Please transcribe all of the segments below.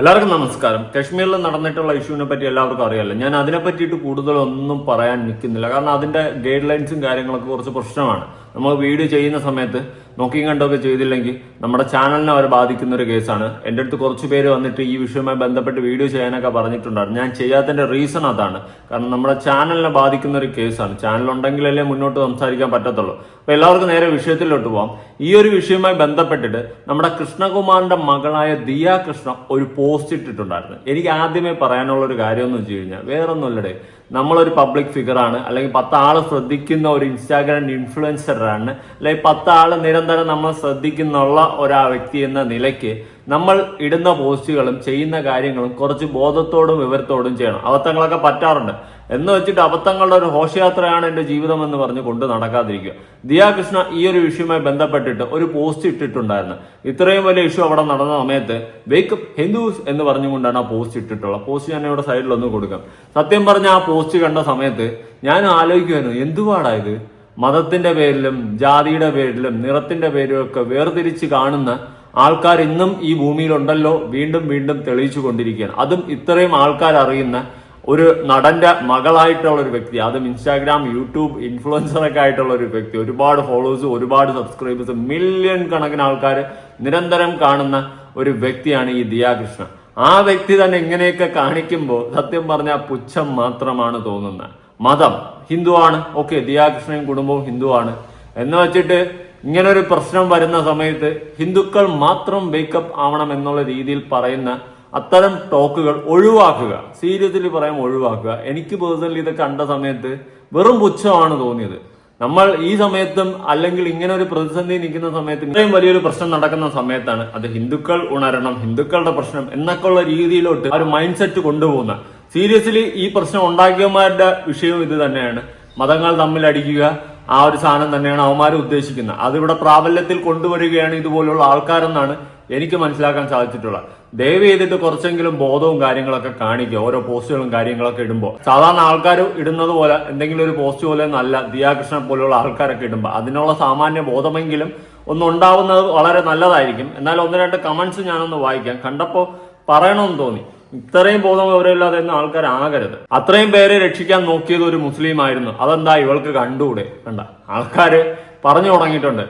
എല്ലാവർക്കും നമസ്കാരം. കശ്മീരിൽ നടന്നിട്ടുള്ള ഇഷ്യൂവിനെ പറ്റി എല്ലാവർക്കും അറിയാലോ. ഞാൻ അതിനെ പറ്റിയിട്ട് കൂടുതലൊന്നും പറയാൻ നിൽക്കുന്നില്ല. കാരണം അതിന്റെ ഗൈഡ് ലൈൻസും കാര്യങ്ങളൊക്കെ കുറച്ച് പ്രശ്നമാണ്. നമ്മൾ വീഡിയോ ചെയ്യുന്ന സമയത്ത് നോക്കിയും കണ്ടൊക്കെ ചെയ്തില്ലെങ്കിൽ നമ്മുടെ ചാനലിനെ അവർ ബാധിക്കുന്ന ഒരു കേസാണ്. എന്റെ അടുത്ത് കുറച്ച് പേര് വന്നിട്ട് ഈ വിഷയവുമായി ബന്ധപ്പെട്ട് വീഡിയോ ചെയ്യാനൊക്കെ പറഞ്ഞിട്ടുണ്ടായിരുന്നു. ഞാൻ ചെയ്യാത്തതിന്റെ റീസൺ അതാണ്. കാരണം നമ്മുടെ ചാനലിനെ ബാധിക്കുന്ന ഒരു കേസാണ്. ചാനൽ ഉണ്ടെങ്കിലല്ലേ മുന്നോട്ട് സംസാരിക്കാൻ പറ്റത്തുള്ളൂ. അപ്പോൾ എല്ലാവർക്കും നേരെ വിഷയത്തിലോട്ട് പോവാം. ഈ ഒരു വിഷയവുമായി ബന്ധപ്പെട്ടിട്ട് നമ്മുടെ കൃഷ്ണകുമാറിന്റെ മകളായ ദിയ കൃഷ്ണ ഒരു പോസ്റ്റ് ഇട്ടിട്ടുണ്ടായിരുന്നു. എനിക്ക് ആദ്യമേ പറയാനുള്ള ഒരു കാര്യം എന്ന് വെച്ച് കഴിഞ്ഞാൽ വേറൊന്നുമില്ലടേ. നമ്മളൊരു പബ്ലിക് ഫിഗറാണ് അല്ലെങ്കിൽ പത്ത് ആൾ ശ്രദ്ധിക്കുന്ന ഒരു ഇൻസ്റ്റാഗ്രാം ഇൻഫ്ലുവൻസറാണ് അല്ലെങ്കിൽ പത്ത് ആൾ നിരന്തരം നമ്മൾ ശ്രദ്ധിക്കുന്നുള്ള ഒരാ വ്യക്തി എന്ന നിലയ്ക്ക് നമ്മൾ ഇടുന്ന പോസ്റ്റുകളും ചെയ്യുന്ന കാര്യങ്ങളും കുറച്ച് ബോധത്തോടും വിവരത്തോടും ചെയ്യണം. അബദ്ധങ്ങളൊക്കെ പറ്റാറുണ്ട്. എന്ന് വെച്ചിട്ട് അബദ്ധങ്ങളുടെ ഒരു ഘോഷയാത്രയാണ് എന്റെ ജീവിതം എന്ന് പറഞ്ഞ് കൊണ്ട് നടക്കാതിരിക്കുക. ദിയ കൃഷ്ണ ഈ ഒരു വിഷയവുമായി ബന്ധപ്പെട്ടിട്ട് ഒരു പോസ്റ്റ് ഇട്ടിട്ടുണ്ടായിരുന്നു. ഇത്രയും വലിയ ഇഷ്യൂ അവിടെ നടന്ന സമയത്ത് വേക്കപ്പ് ഹിന്ദുസ് എന്ന് പറഞ്ഞുകൊണ്ടാണ് ആ പോസ്റ്റ് ഇട്ടിട്ടുള്ളത്. പോസ്റ്റ് ഞാൻ ഇവിടെ സൈഡിൽ ഒന്ന് കൊടുക്കാം. സത്യം പറഞ്ഞ ആ പോസ്റ്റ് കണ്ട സമയത്ത് ഞാൻ ആലോചിക്കുമായിരുന്നു എന്തുവാടാ ഇത്? മതത്തിന്റെ പേരിലും ജാതിയുടെ പേരിലും നിറത്തിന്റെ പേരിലും ഒക്കെ വേർതിരിച്ച് കാണുന്ന ആൾക്കാർ ഇന്നും ഈ ഭൂമിയിലുണ്ടല്ലോ വീണ്ടും വീണ്ടും തെളിയിച്ചു കൊണ്ടിരിക്കുകയാണ്. അതും ഇത്രയും ആൾക്കാർ അറിയുന്ന ഒരു നടന്റെ മകളായിട്ടുള്ള ഒരു വ്യക്തി അതും ഇൻസ്റ്റാഗ്രാം യൂട്യൂബ് ഇൻഫ്ലുവൻസർ ഒക്കെ ആയിട്ടുള്ള ഒരു വ്യക്തി ഒരുപാട് ഫോളോവേഴ്സ് ഒരുപാട് സബ്സ്ക്രൈബേഴ്സ് മില്യൺ കണക്കിന് ആൾക്കാർ നിരന്തരം കാണുന്ന ഒരു വ്യക്തിയാണ് ഈ ദിയാകൃഷ്ണ ആ വ്യക്തി തന്നെ ഇങ്ങനെയൊക്കെ കാണിക്കുമ്പോൾ സത്യം പറഞ്ഞാൽ പുച്ഛം മാത്രമാണ് തോന്നുന്നത്. മതം ഹിന്ദുവാണ്. ഓക്കെ ദിയാകൃഷ്ണയും കുടുംബവും ഹിന്ദുവാണ്. എന്ന് വെച്ചിട്ട് ഇങ്ങനെ ഒരു പ്രശ്നം വരുന്ന സമയത്ത് ഹിന്ദുക്കൾ മാത്രം ബേക്കപ്പ് ആവണം എന്നുള്ള രീതിയിൽ പറയുന്ന അത്തരം ടോക്കുകൾ ഒഴിവാക്കുക. സീരിയസ്ലി പറയാൻ ഒഴിവാക്കുക. എനിക്ക് പേഴ്സണലി ഇത് കണ്ട സമയത്ത് വെറും പുച്ഛമാണ് തോന്നിയത്. നമ്മൾ ഈ സമയത്തും അല്ലെങ്കിൽ ഇങ്ങനെ ഒരു പ്രതിസന്ധി നിൽക്കുന്ന സമയത്ത് ഇത്രയും വലിയൊരു പ്രശ്നം നടക്കുന്ന സമയത്താണ് അത് ഹിന്ദുക്കൾ ഉണരണം ഹിന്ദുക്കളുടെ പ്രശ്നം എന്നൊക്കെ ഉള്ള രീതിയിലോട്ട് ഒരു മൈൻഡ് സെറ്റ് കൊണ്ടുപോകുന്ന സീരിയസ്ലി ഈ പ്രശ്നം ഉണ്ടാക്കിയവന്മാരുടെ വിഷയവും ഇത് തന്നെയാണ്. മതങ്ങൾ തമ്മിൽ അടിക്കുക ആ ഒരു സാധനം തന്നെയാണ് അവന്മാർ ഉദ്ദേശിക്കുന്നത്. അതിവിടെ പ്രാബല്യത്തിൽ കൊണ്ടുവരികയാണ് ഇതുപോലുള്ള ആൾക്കാരെന്നാണ് എനിക്ക് മനസ്സിലാക്കാൻ സാധിച്ചിട്ടുള്ളത്. ദയവ് ചെയ്തിട്ട് കുറച്ചെങ്കിലും ബോധവും കാര്യങ്ങളൊക്കെ കാണിക്കുക. ഓരോ പോസ്റ്റുകളും കാര്യങ്ങളൊക്കെ ഇടുമ്പോൾ സാധാരണ ആൾക്കാർ ഇടുന്നത് പോലെ എന്തെങ്കിലും ഒരു പോസ്റ്റ് പോലെ നല്ല ദിയാകൃഷ്ണൻ പോലെയുള്ള ആൾക്കാരൊക്കെ ഇടുമ്പോൾ അതിനുള്ള സാമാന്യ ബോധമെങ്കിലും ഒന്നുണ്ടാവുന്നത് വളരെ നല്ലതായിരിക്കും. എന്നാൽ ഒന്ന് രണ്ട് കമന്റ്സ് ഞാനൊന്ന് വായിക്കാം. കണ്ടപ്പോൾ പറയണമെന്ന് തോന്നി. ഇത്രയും ബോധം വിവരമില്ലാതെ എന്ന ആൾക്കാർ ആകരുത് അത്രയും പേരെ രക്ഷിക്കാൻ നോക്കിയത് ഒരു മുസ്ലിം ആയിരുന്നു അതെന്താ ഇവൾക്ക് കണ്ടുകൂടെ? കണ്ട. ആൾക്കാര് പറഞ്ഞു തുടങ്ങിയിട്ടുണ്ട്.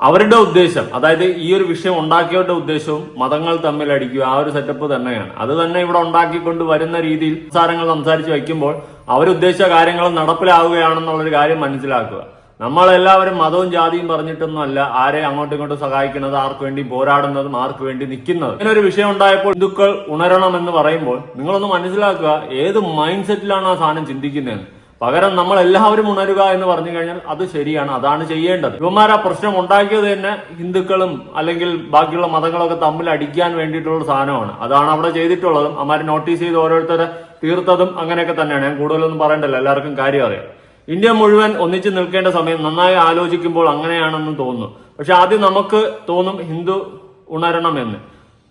അവരുടെ ഉദ്ദേശം അതായത് ഈ ഒരു വിഷയം ഉണ്ടാക്കിയവരുടെ ഉദ്ദേശവും മതങ്ങൾ തമ്മിൽ അടിക്കുക ആ ഒരു സെറ്റപ്പ് തന്നെയാണ്. അത് തന്നെ ഇവിടെ ഉണ്ടാക്കിക്കൊണ്ട് വരുന്ന രീതിയിൽ സംസാരങ്ങൾ സംസാരിച്ച് വയ്ക്കുമ്പോൾ അവരുദ്ദേശിച്ച കാര്യങ്ങൾ നടപ്പിലാവുകയാണെന്നുള്ളൊരു കാര്യം മനസ്സിലാക്കുക. നമ്മളെല്ലാവരും മതവും ജാതിയും പറഞ്ഞിട്ടൊന്നും അല്ല ആരെ അങ്ങോട്ടും ഇങ്ങോട്ടും സഹായിക്കുന്നത് ആർക്ക് വേണ്ടി പോരാടുന്നതും ആർക്ക് വേണ്ടി നിൽക്കുന്നത്. ഇങ്ങനെ ഒരു വിഷയം ഉണ്ടായപ്പോൾ ഹിന്ദുക്കൾ ഉണരണം എന്ന് പറയുമ്പോൾ നിങ്ങളൊന്ന് മനസ്സിലാക്കുക ഏത് മൈൻഡ് സെറ്റിലാണ് ആ സാധനം ചിന്തിക്കുന്നതെന്ന്. പകരം നമ്മൾ എല്ലാവരും ഉണരുക എന്ന് പറഞ്ഞു കഴിഞ്ഞാൽ അത് ശരിയാണ് അതാണ് ചെയ്യേണ്ടത്. ഇവന്മാർ ആ പ്രശ്നം ഉണ്ടാക്കിയത് തന്നെ ഹിന്ദുക്കളും അല്ലെങ്കിൽ ബാക്കിയുള്ള മതങ്ങളൊക്കെ തമ്മിൽ അടിക്കാൻ വേണ്ടിയിട്ടുള്ള സാധനമാണ്. അതാണ് അവിടെ ചെയ്തിട്ടുള്ളതും. അമാര് നോട്ടീസ് ചെയ്ത് ഓരോരുത്തരെ തീർത്തതും അങ്ങനെയൊക്കെ തന്നെയാണ്. ഞാൻ കൂടുതലൊന്നും പറയണ്ടല്ലോ. എല്ലാവർക്കും കാര്യം അറിയാം. ഇന്ത്യ മുഴുവൻ ഒന്നിച്ചു നിൽക്കേണ്ട സമയം നന്നായി ആലോചിക്കുമ്പോൾ അങ്ങനെയാണെന്ന് തോന്നുന്നു. പക്ഷെ ആദ്യം നമുക്ക് തോന്നും ഹിന്ദു ഉണരണം എന്ന്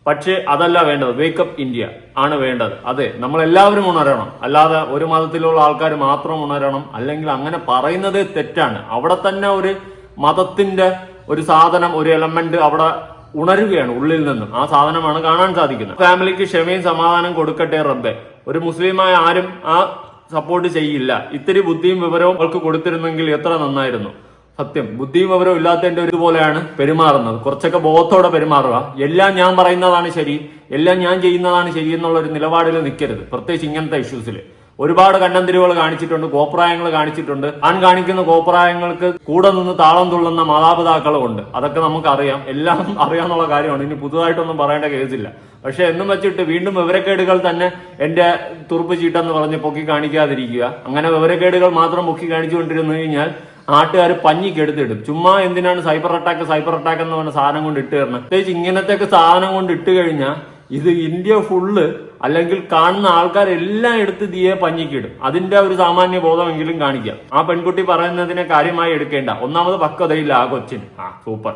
പക്ഷേ അതല്ല വേണ്ടത്. വേക്കപ്പ് ഇന്ത്യ ആണ് വേണ്ടത്. അതെ നമ്മൾ എല്ലാവരും ഉണരണം. അല്ലാതെ ഒരു മതത്തിലുള്ള ആൾക്കാർ മാത്രം ഉണരണം. അല്ലെങ്കിൽ അങ്ങനെ പറയുന്നത് തെറ്റാണ്. അവിടെ തന്നെ ഒരു മതത്തിന്റെ ഒരു സാധനം ഒരു എലമെന്റ് അവിടെ ഉണരുകയാണ് ഉള്ളിൽ നിന്നും. ആ സാധനമാണ് കാണാൻ സാധിക്കുന്നത്. ഫാമിലിക്ക് ക്ഷമയും സമാധാനം കൊടുക്കട്ടെ റബ്ബെ. ഒരു മുസ്ലിമായ ആരും ആ സപ്പോർട്ട് ചെയ്യില്ല. ഇത്തിരി ബുദ്ധിയും വിവരവും അവൾക്ക് കൊടുത്തിരുന്നെങ്കിൽ എത്ര നന്നായിരുന്നു. സത്യം ബുദ്ധിയും വിവരവും ഇല്ലാത്തതിന്റെ ഒരു ഇതുപോലെയാണ് പെരുമാറുന്നത്. കുറച്ചൊക്കെ ബോധത്തോടെ പെരുമാറുക. എല്ലാം ഞാൻ പറയുന്നതാണ് ശരി. എല്ലാം ഞാൻ ചെയ്യുന്നതാണ് ശരി എന്നുള്ള ഒരു നിലപാടിൽ നിൽക്കരുത്. പ്രത്യേകിച്ച് ഇങ്ങനത്തെ ഇഷ്യൂസിൽ ഒരുപാട് കണ്ണന്തിരിവുകൾ കാണിച്ചിട്ടുണ്ട് കോപ്രായങ്ങൾ കാണിച്ചിട്ടുണ്ട്. താൻ കാണിക്കുന്ന കോപ്രായങ്ങൾക്ക് കൂടെ നിന്ന് താളം തുള്ളുന്ന മാതാപിതാക്കളും ഉണ്ട് അതൊക്കെ നമുക്കറിയാം. എല്ലാം അറിയാന്നുള്ള കാര്യമാണ്. ഇനി പുതുതായിട്ടൊന്നും പറയേണ്ട കേസില്ല. പക്ഷെ എന്നും വെച്ചിട്ട് വീണ്ടും വിവരക്കേടുകൾ തന്നെ എന്റെ തുറുപ്പ് ചീട്ടെന്ന് പറഞ്ഞ് പൊക്കി കാണിക്കാതിരിക്കുക. അങ്ങനെ വിവരക്കേടുകൾ മാത്രം പൊക്കി കാണിച്ചുകൊണ്ടിരുന്നു കഴിഞ്ഞാൽ നാട്ടുകാർ പഞ്ഞിക്ക് എടുത്തിടും. ചുമ്മാ എന്തിനാണ് സൈബർ അറ്റാക്ക് സൈബർ അറ്റാക്ക് എന്ന് പറഞ്ഞ സാധനം കൊണ്ട് ഇട്ട് തരണം? പ്രത്യേകിച്ച് ഇങ്ങനത്തെ സാധനം കൊണ്ട് ഇട്ട് കഴിഞ്ഞാൽ ഇത് ഇന്ത്യ ഫുള്ള് അല്ലെങ്കിൽ കാണുന്ന ആൾക്കാരെല്ലാം എടുത്ത് ദിയെ പഞ്ഞിക്കിടും. അതിന്റെ ഒരു സാമാന്യ ബോധമെങ്കിലും കാണിക്കാം. ആ പെൺകുട്ടി പറയുന്നതിനെ കാര്യമായി എടുക്കേണ്ട. ഒന്നാമത് പക്വതയില്ല ആ കൊച്ചിന്. ആ സൂപ്പർ.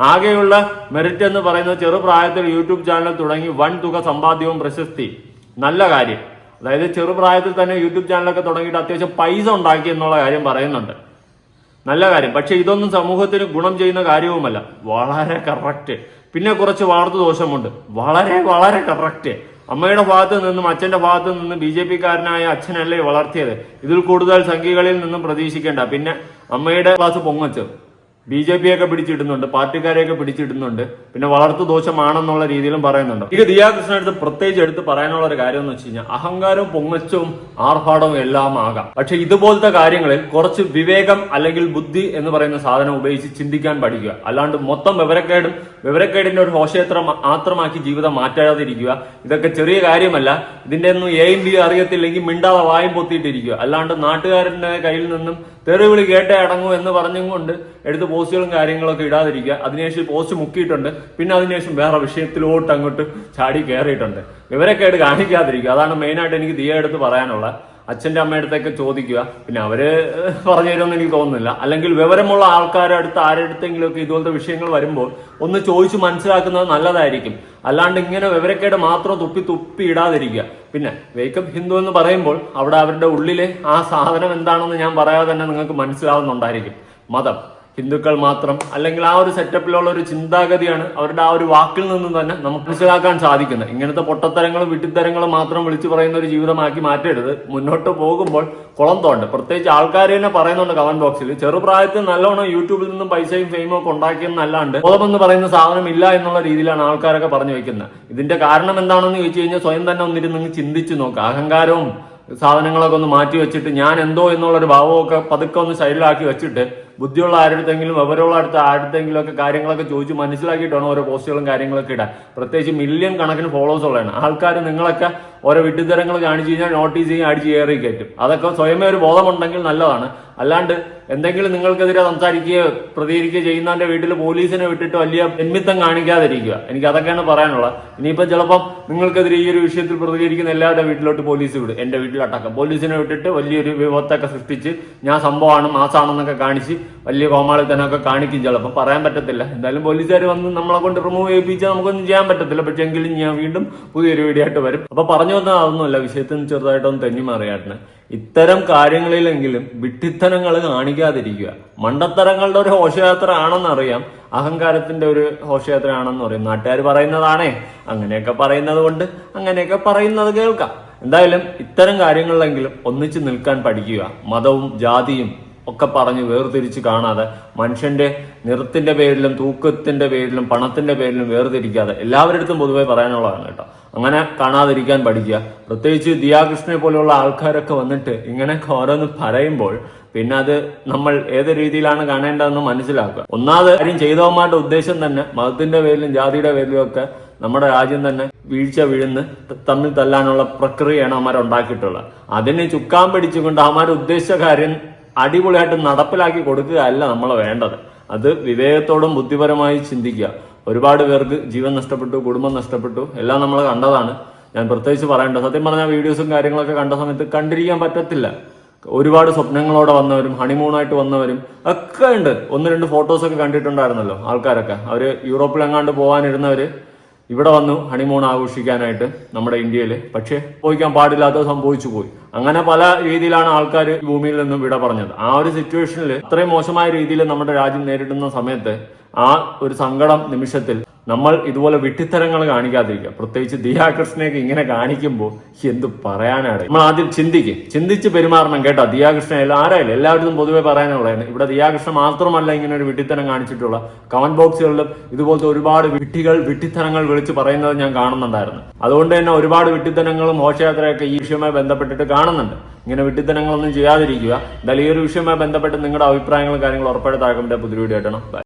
ആകെയുള്ള മെറിറ്റ് എന്ന് പറയുന്നത് ചെറുപ്രായത്തിൽ യൂട്യൂബ് ചാനൽ തുടങ്ങി വൻ തുക സമ്പാദ്യവും പ്രശസ്തി. നല്ല കാര്യം. അതായത് ചെറുപ്രായത്തിൽ തന്നെ യൂട്യൂബ് ചാനലൊക്കെ തുടങ്ങിയിട്ട് അത്യാവശ്യം പൈസ ഉണ്ടാക്കി എന്നുള്ള കാര്യം പറയുന്നുണ്ട്. നല്ല കാര്യം. പക്ഷെ ഇതൊന്നും സമൂഹത്തിന് ഗുണം ചെയ്യുന്ന കാര്യവുമല്ല. വളരെ കറക്റ്റ് പിന്നെ കുറച്ച് വാർത്തു ദോഷമുണ്ട്. വളരെ വളരെ കറക്റ്റ് അമ്മയുടെ ഭാഗത്ത് നിന്നും അച്ഛന്റെ ഭാഗത്ത് നിന്നും ബി ജെ പിക്കാരനായ അച്ഛനല്ലേ വളർത്തിയത്. ഇതിൽ കൂടുതൽ സംഖ്യകളിൽ നിന്നും പ്രതീക്ഷിക്കേണ്ട. പിന്നെ അമ്മയുടെ ക്ലാസ് പൊങ്ങച്ച് ബി ജെ പി ഒക്കെ പിടിച്ചിടുന്നുണ്ട് പാർട്ടിക്കാരെയൊക്കെ പിടിച്ചിടുന്നുണ്ട് പിന്നെ വളർത്തു ദോഷമാണെന്നുള്ള രീതിയിലും പറയുന്നുണ്ട്. ഇത് ദിയാകൃഷ്ണൻ എടുത്ത് പ്രത്യേകിച്ച് എടുത്ത് പറയാനുള്ള ഒരു കാര്യം എന്ന് വെച്ച് കഴിഞ്ഞാൽ അഹങ്കാരവും പൊങ്ങച്ചവും ആർഭാടവും എല്ലാം ആകാം. പക്ഷെ ഇതുപോലത്തെ കാര്യങ്ങളിൽ കുറച്ച് വിവേകം അല്ലെങ്കിൽ ബുദ്ധി എന്ന് പറയുന്ന സാധനം ഉപയോഗിച്ച് ചിന്തിക്കാൻ പഠിക്കുക. അല്ലാണ്ട് മൊത്തം വിവരക്കേടും വിവരക്കേടിന്റെ ഒരു ഹോഷയത്ര മാത്രമാക്കി ജീവിതം മാറ്റാതിരിക്കുക. ഇതൊക്കെ ചെറിയ കാര്യമല്ല. ഇതിന്റെ ഒന്നും എയും ബി അറിയത്തില്ലെങ്കിൽ മിണ്ടാതെ വായും പൊത്തിയിട്ടിരിക്കുക. അല്ലാണ്ട് നാട്ടുകാരന്റെ കയ്യിൽ നിന്നും തെറിവിളി കേട്ടേ അടങ്ങൂ എന്ന് പറഞ്ഞും കൊണ്ട് എടുത്ത് പോസ്റ്റുകളും കാര്യങ്ങളൊക്കെ ഇടാതിരിക്കുക. അതിനുശേഷം പോസ്റ്റ് മുക്കിയിട്ടുണ്ട്. പിന്നെ അതിനുശേഷം വേറെ വിഷയത്തിലോട്ട് അങ്ങോട്ട് ചാടി കയറിയിട്ടുണ്ട് വിവരക്കേട് കാണിക്കാതിരിക്കുക. അതാണ് മെയിനായിട്ട് എനിക്ക് ദിയ എടുത്ത് പറയാനുള്ള അച്ഛന്റെ അമ്മയടുത്തൊക്കെ ചോദിക്കുക. പിന്നെ അവർ പറഞ്ഞു തരുമെന്ന് എനിക്ക് തോന്നുന്നില്ല. അല്ലെങ്കിൽ വിവരമുള്ള ആൾക്കാരുടെ അടുത്ത് ആരുടെ അടുത്തെങ്കിലും ഒക്കെ ഇതുപോലത്തെ വിഷയങ്ങൾ വരുമ്പോൾ ഒന്ന് ചോദിച്ച് മനസ്സിലാക്കുന്നത് നല്ലതായിരിക്കും. അല്ലാണ്ട് ഇങ്ങനെ വിവരക്കേട് മാത്രം തുപ്പി തുപ്പി ഇടാതിരിക്കുക. പിന്നെ വേക്കപ്പ് ഹിന്ദു എന്ന് പറയുമ്പോൾ അവിടെ അവരുടെ ഉള്ളിലെ ആ സാധനം എന്താണെന്ന് ഞാൻ പറയാതെ തന്നെ നിങ്ങൾക്ക് മനസ്സിലാവുന്നുണ്ടായിരിക്കും. മതം. ഹിന്ദുക്കൾ മാത്രം അല്ലെങ്കിൽ ആ ഒരു സെറ്റപ്പിലുള്ള ഒരു ചിന്താഗതിയാണ് അവരുടെ ആ ഒരു വാക്കിൽ നിന്ന് തന്നെ നമുക്ക് മനസ്സിലാക്കാൻ സാധിക്കുന്നത്. ഇങ്ങനത്തെ പൊട്ടത്തരങ്ങളും വിട്ടിത്തരങ്ങളും മാത്രം വിളിച്ചു പറയുന്ന ഒരു ജീവിതമാക്കി മാറ്റരുത്. മുന്നോട്ട് പോകുമ്പോൾ കുളം തോണ്ട്. പ്രത്യേകിച്ച് ആൾക്കാർ തന്നെ പറയുന്നുണ്ട് കമന്റ് ബോക്സിൽ ചെറുപ്രായത്തിൽ നല്ലോണം യൂട്യൂബിൽ നിന്നും പൈസയും ഫെയിമും ഒക്കെ ഉണ്ടാക്കിയെന്നല്ലാണ്ട് ബോധമെന്ന് പറയുന്ന സാധനം ഇല്ല എന്നുള്ള രീതിയിലാണ് ആൾക്കാരൊക്കെ പറഞ്ഞു വെക്കുന്നത്. ഇതിന്റെ കാരണം എന്താണെന്ന് ചോദിച്ചു കഴിഞ്ഞാൽ സ്വയം തന്നെ ഒന്നിരുന്ന് ചിന്തിച്ചു നോക്കുക അഹങ്കാരവും സാധനങ്ങളൊക്കെ ഒന്ന് മാറ്റി വെച്ചിട്ട് ഞാൻ എന്തോ എന്നുള്ള ഒരു ഭാവമൊക്കെ പതുക്കെ ഒന്ന് സൈഡിലാക്കി വെച്ചിട്ട് ബുദ്ധിയുള്ള ആരുടെങ്കിലും വിവരമുള്ള അടുത്ത ആരുടെങ്കിലും ഒക്കെ കാര്യങ്ങളൊക്കെ ചോദിച്ച് മനസ്സിലാക്കിയിട്ടാണ് ഓരോ പോസ്റ്റുകളും കാര്യങ്ങളൊക്കെ ഇടാൻ പ്രത്യേകിച്ച് മില്യൺ കണക്കിന് ഫോളോവേഴ്സ് ഉള്ളതാണ്. ആൾക്കാർ നിങ്ങളൊക്കെ ഓരോ വിഡ്ഢിത്തരങ്ങൾ കാണിച്ചു കഴിഞ്ഞാൽ നോട്ടീസ് ചെയ്യും അടിച്ച് കയറി കയറ്റും. അതൊക്കെ സ്വയമേ ഒരു ബോധമുണ്ടെങ്കിൽ നല്ലതാണ്. അല്ലാണ്ട് എന്തെങ്കിലും നിങ്ങൾക്കെതിരെ സംസാരിക്കുകയോ പ്രതികരിക്കുകയോ ചെയ്യുന്നതിന്റെ വീട്ടിൽ പോലീസിനെ വിട്ടിട്ട് വലിയ ജന്മിത്തം കാണിക്കാതിരിക്കുക. എനിക്ക് അതൊക്കെയാണ് പറയാനുള്ളത്. ഇനിയിപ്പോ ചിലപ്പം നിങ്ങൾക്കെതിരെ ഈ ഒരു വിഷയത്തിൽ പ്രതികരിക്കുന്ന എല്ലാവരുടെ വീട്ടിലോട്ട് പോലീസ് വിടും. വീട്ടിൽ അടക്കം. പോലീസിനെ വിട്ടിട്ട് വലിയൊരു വിപത്തൊക്കെ സൃഷ്ടിച്ച് ഞാൻ സംഭവമാണ് മാസാണെന്നൊക്കെ കാണിച്ച് വലിയ കോമാളിത്തനമൊക്കെ കാണിക്കും ചിലപ്പം. പറയാൻ പറ്റത്തില്ല. എന്തായാലും പോലീസുകാർ വന്ന് നമ്മളെ കൊണ്ട് റിമൂവ് ചെയ്യിപ്പിച്ചാൽ നമുക്കൊന്നും ചെയ്യാൻ പറ്റത്തില്ല. പക്ഷെ എങ്കിലും ഞാൻ വീണ്ടും പുതിയൊരു വീഡിയോ ആയിട്ട് വരും. അപ്പൊ പറഞ്ഞു വന്നാൽ അതൊന്നുമല്ല. വിഷയത്തിൽ നിന്ന് ചെറുതായിട്ടൊന്ന് തെന്നി മാറിയായിരുന്നു ഇത്തരം കാര്യങ്ങളിലെങ്കിലും വിട്ടിത്തനങ്ങൾ കാണിക്കാതിരിക്കുക. മണ്ടത്തരങ്ങളുടെ ഒരു ഘോഷയാത്ര ആണെന്നറിയാം അഹങ്കാരത്തിന്റെ ഒരു ഘോഷയാത്ര ആണെന്ന് പറയും. നാട്ടുകാർ പറയുന്നതാണേ. അങ്ങനെയൊക്കെ പറയുന്നത് കൊണ്ട് അങ്ങനെയൊക്കെ പറയുന്നത് കേൾക്കാം. എന്തായാലും ഇത്തരം കാര്യങ്ങളിലെങ്കിലും ഒന്നിച്ചു നിൽക്കാൻ പഠിക്കുക. മതവും ജാതിയും ഒക്കെ പറഞ്ഞ് വേർതിരിച്ച് കാണാതെ മനുഷ്യന്റെ നിറത്തിന്റെ പേരിലും തൂക്കത്തിന്റെ പേരിലും പണത്തിന്റെ പേരിലും വേർതിരിക്കാതെ എല്ലാവരുടെ അടുത്തും പൊതുവെ പറയാനുള്ളതാണ് കേട്ടോ. അങ്ങനെ കാണാതിരിക്കാൻ പഠിക്കുക. പ്രത്യേകിച്ച് ദിയാകൃഷ്ണനെ പോലെയുള്ള ആൾക്കാരൊക്കെ വന്നിട്ട് ഇങ്ങനെയൊക്കെ ഓരോന്ന് പറയുമ്പോൾ പിന്നെ അത് നമ്മൾ ഏത് രീതിയിലാണ് കാണേണ്ടതെന്ന് മനസ്സിലാക്കുക. ഒന്നാമത് കാര്യം ചെയ്തവന്മാരുടെ ഉദ്ദേശം തന്നെ മതത്തിന്റെ പേരിലും ജാതിയുടെ പേരിലും ഒക്കെ നമ്മുടെ രാജ്യം തന്നെ വീഴ്ച വീഴുന്ന് തമ്മിൽ തല്ലാനുള്ള പ്രക്രിയയാണ് അവന്മാർ ഉണ്ടാക്കിയിട്ടുള്ളത്. അതിനെ ചുക്കാൻ പിടിച്ചുകൊണ്ട് അവന്മാർ ഉദ്ദേശിച്ച കാര്യം അടിപൊളിയായിട്ട് നടപ്പിലാക്കി കൊടുക്കുക അല്ല നമ്മൾ വേണ്ടത്. അത് വിവേകത്തോടും ബുദ്ധിപരമായി ചിന്തിക്കുക. ഒരുപാട് പേർക്ക് ജീവൻ നഷ്ടപ്പെട്ടു കുടുംബം നഷ്ടപ്പെട്ടു. എല്ലാം നമ്മൾ കണ്ടതാണ്. ഞാൻ പ്രത്യേകിച്ച് പറയേണ്ട. സത്യം പറഞ്ഞാൽ വീഡിയോസും കാര്യങ്ങളൊക്കെ കണ്ട സമയത്ത് കണ്ടിരിക്കാൻ പറ്റത്തില്ല. ഒരുപാട് സ്വപ്നങ്ങളോടെ വന്നവരും ഹണിമൂണായിട്ട് വന്നവരും ഒക്കെ ഉണ്ട്. ഒന്ന് രണ്ട് ഫോട്ടോസൊക്കെ കണ്ടിട്ടുണ്ടായിരുന്നല്ലോ ആൾക്കാരൊക്കെ. അവർ യൂറോപ്പിലെങ്ങാണ്ട് പോകാനിരുന്നവര് ഇവിടെ വന്നു ഹണിമൂൺ ആഘോഷിക്കാനായിട്ട് നമ്മുടെ ഇന്ത്യയിൽ പക്ഷേ പോയിക്കാൻ പാടില്ലാത്തത് സംഭവിച്ചു പോയി. അങ്ങനെ പല രീതിയിലാണ് ആൾക്കാർ ഭൂമിയിൽ നിന്നും വിട പറഞ്ഞത്. ആ ഒരു സിറ്റുവേഷനിൽ അത്രയും മോശമായ രീതിയിൽ നമ്മുടെ രാജ്യം നേരിടുന്ന സമയത്ത് ആ ഒരു സങ്കടം നിമിഷത്തിൽ നമ്മൾ ഇതുപോലെ വിട്ടിത്തരങ്ങൾ കാണിക്കാതിരിക്കുക. പ്രത്യേകിച്ച് ദിയാകൃഷ്ണയൊക്കെ ഇങ്ങനെ കാണിക്കുമ്പോൾ എന്ത് പറയാനാണ്? നമ്മൾ ആദ്യം ചിന്തിക്കും. ചിന്തിച്ച് പെരുമാറണം കേട്ടോ. ദിയാകൃഷ്ണ ആരായാലും എല്ലാവരും പൊതുവെ പറയാനുള്ളതാണ് ഇവിടെ ദിയാകൃഷ്ണൻ മാത്രമല്ല ഇങ്ങനെ ഒരു വിട്ടിത്തരം കാണിച്ചിട്ടുള്ള കമന്റ് ബോക്സുകളിലും ഇതുപോലത്തെ ഒരുപാട് വിട്ടികൾ വിട്ടിത്തരങ്ങൾ വിളിച്ച് പറയുന്നത് ഞാൻ കാണുന്നുണ്ടായിരുന്നു. അതുകൊണ്ട് തന്നെ ഒരുപാട് വിട്ടിത്തരങ്ങളും ഘോഷയാത്രയൊക്കെ ഈ വിഷയവുമായി ബന്ധപ്പെട്ടിട്ട് കാണുന്നുണ്ട്. ഇങ്ങനെ വിട്ടിത്തരങ്ങളൊന്നും ചെയ്യാതിരിക്കുക. എന്തായാലും ഈ ഒരു വിഷയവുമായി ബന്ധപ്പെട്ട് നിങ്ങളുടെ അഭിപ്രായങ്ങളും കാര്യങ്ങളും ഉറപ്പായിട്ട് താഴെ പുതിയ വീഡിയോ ബൈ